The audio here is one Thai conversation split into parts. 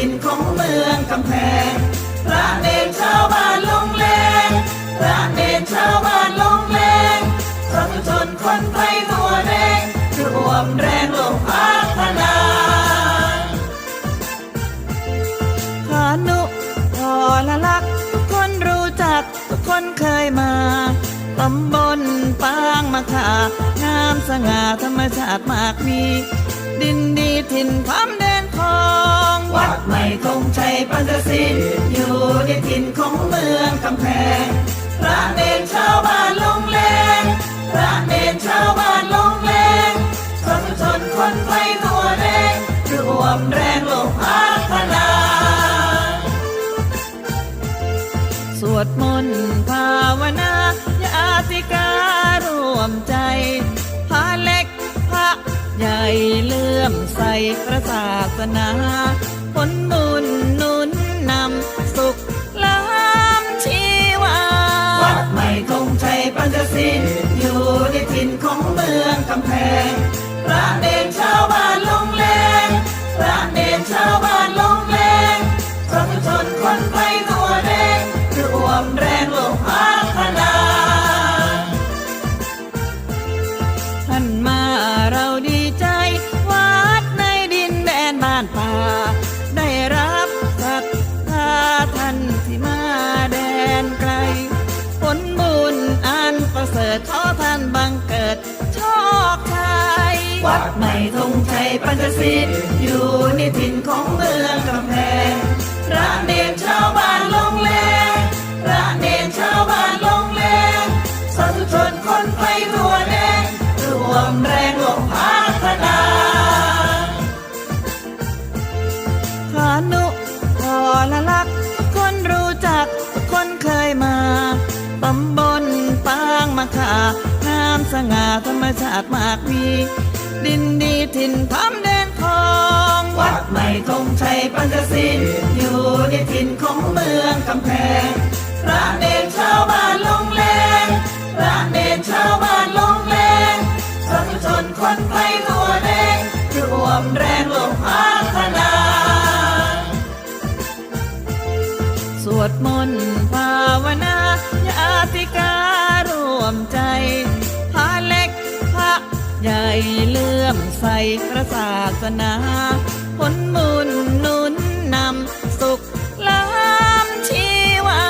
กินของเมืองกำแพง พระเนรชาวบ้านลงแรง พระเนรชาวบ้านลงแรงสาธุชนคนไทยทั่วแดงรวมแรงลงพัฒนาพานุพอละลักทุกคนรู้จักทุกคนเคยมาตำบลปางมะขางามสง่าธรรมชาติมากมี ดินดีถิ่นพำ ชัยปัญจศิลป์อยู่ในถิ่นของเมืองกำแพง พระเนรชาวบ้านลงแรง พระเนรชาวบ้านลงแรงสาชนคนไทยทั่วแดงรวมแรงลงพัฒนา สวดมนต์ภาวนาญาติการ่วมใจพระเล็กพระใหญ่เลื่อมใสพระศาสนา กำแพง พระเนรชาวบ้านลงแรงพระเนรชาวบ้านลงแรงสาธุชนคนไทยทั่วแดงรวมแรงลงพัฒนาท่านมาเราดีใจ วัดในดินแดนบ้านป่า ได้รับศรัทธาท่านที่มาแดนไกล ผลบุญอันประเสริฐขอท่านบังเกิด ยปัญจศิลป์อยู่ในถิ่นของเมืองกำแพงพระเนรชาวบ้านลงแรงพระเนรชาวบ้านลงแรงสาธุชนคนไทยทั่วแดงรวมแรงลงพัฒนาพานุพอละลักคนรู้จักคนเคยมาตำบลปางมะขางามสง่าธรรมชาติมากมี ดินดีถิ่นพำแด ทองวัดใหม่ธงชัยปัญจศิลป์อยู่ในถิ่นของเมืองกำแพงพระเนรชาวบ้านลงแรงพระเนรชาวบ้านลงแรงสาธุชนคนไทยทั่วแดงรวมแรงลงพัฒนา สวดมนต์ภาวนาญาติการ่วมใจ ใหญ่เลื่อมใสพระศาสนาผลบุญนุนนำสุขล้ำชีวา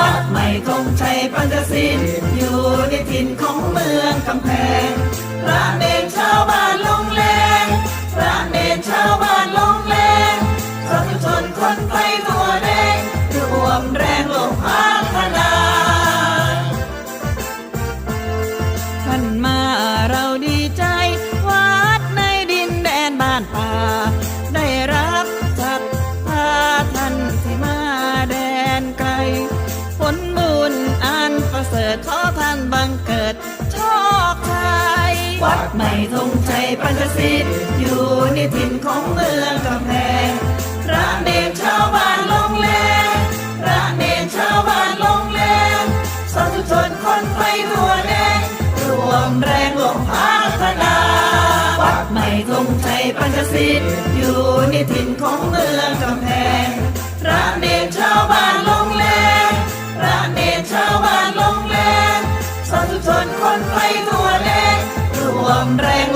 วัดใหม่ธงชัยปัญจศิลอยู่ในถิ่นของเมืองกำแพง วัดใหม่ธงชัยปัญจศิลป์อยู่ในถิ่นของเมืองกำแพง พระเนรชาวบ้านลงแรงพระเนรชาวบ้านลงแรงสาธุชนคนไทยทั่วแดงรวมแรงลงพัฒนาวัดใหม่ธงชัยปัญจศิลป์อยู่ในถิ่นของเมืองกำแพ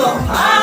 I.